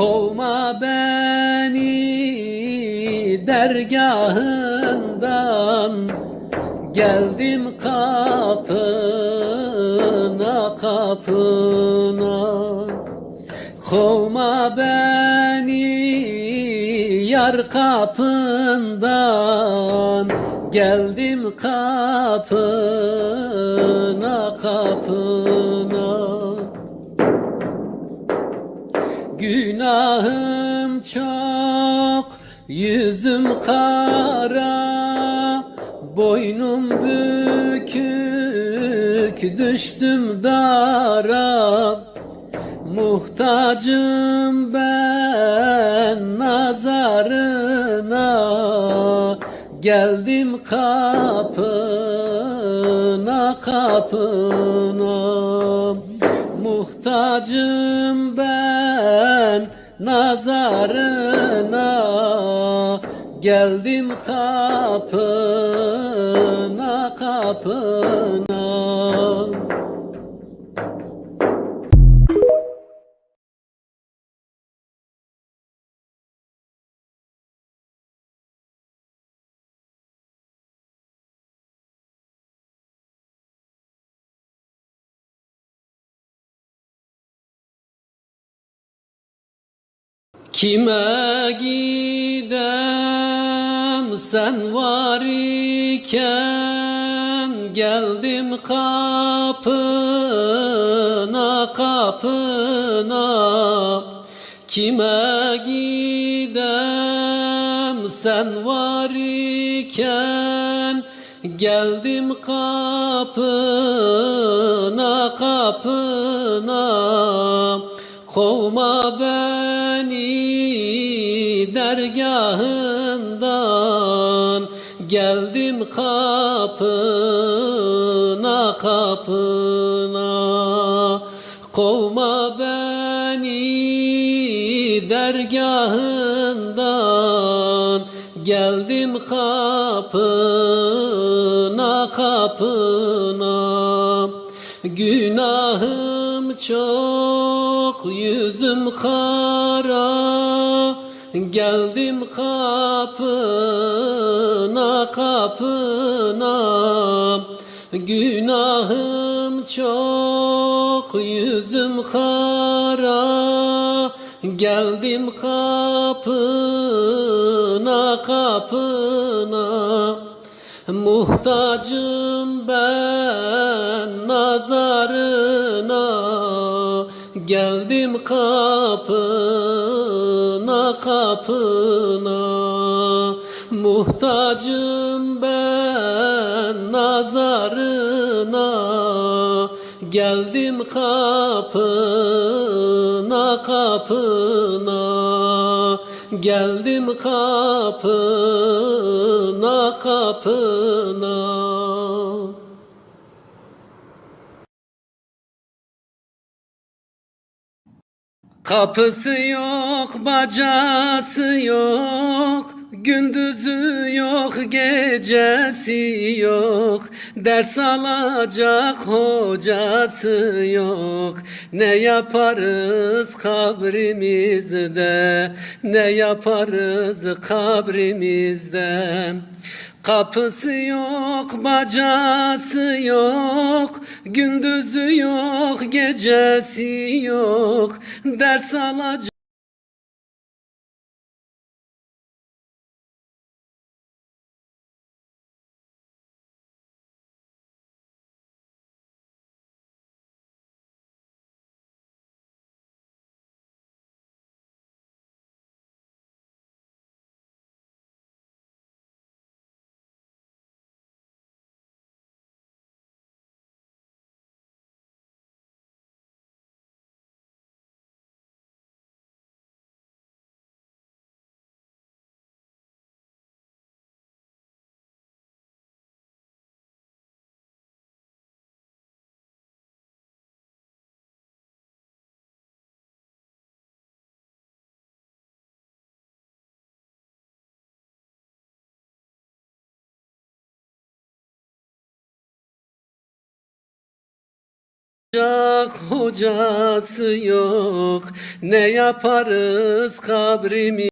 Kovma beni dergahından. Geldim kapına kapına. Kovma beni yar kapından. Geldim kapına kapına Günahım çok, yüzüm kara, boynum bükük, düştüm dara. Muhtacım ben nazarına, geldim kapına kapına. Muhtacım ben nazarına Geldim kapına kapına Kime gidem? Sen var iken Geldim kapına kapına. Kime gidem? Sen var iken Geldim kapına kapına Kovma beni dergahından. Geldim kapına kapına. Kovma beni dergahından. Geldim kapına kapına Günahım çok, yüzüm kara. Geldim kapına kapına. Günahım çok, yüzüm kara. Geldim kapına kapına Muhtacım ben nazarına Geldim kapına kapına. Muhtacım ben nazarına Geldim kapına kapına Geldim kapına kapına Kapısı yok, bacası yok, gündüzü yok, gecesi yok. Ders alacak hocası yok. Ne yaparız kabrimizde, ne yaparız kabrimizde. Kapısı yok, bacası yok, gündüzü yok, gecesi yok. Ders alacak Ocak hocası yok. Ne yaparız kabrimi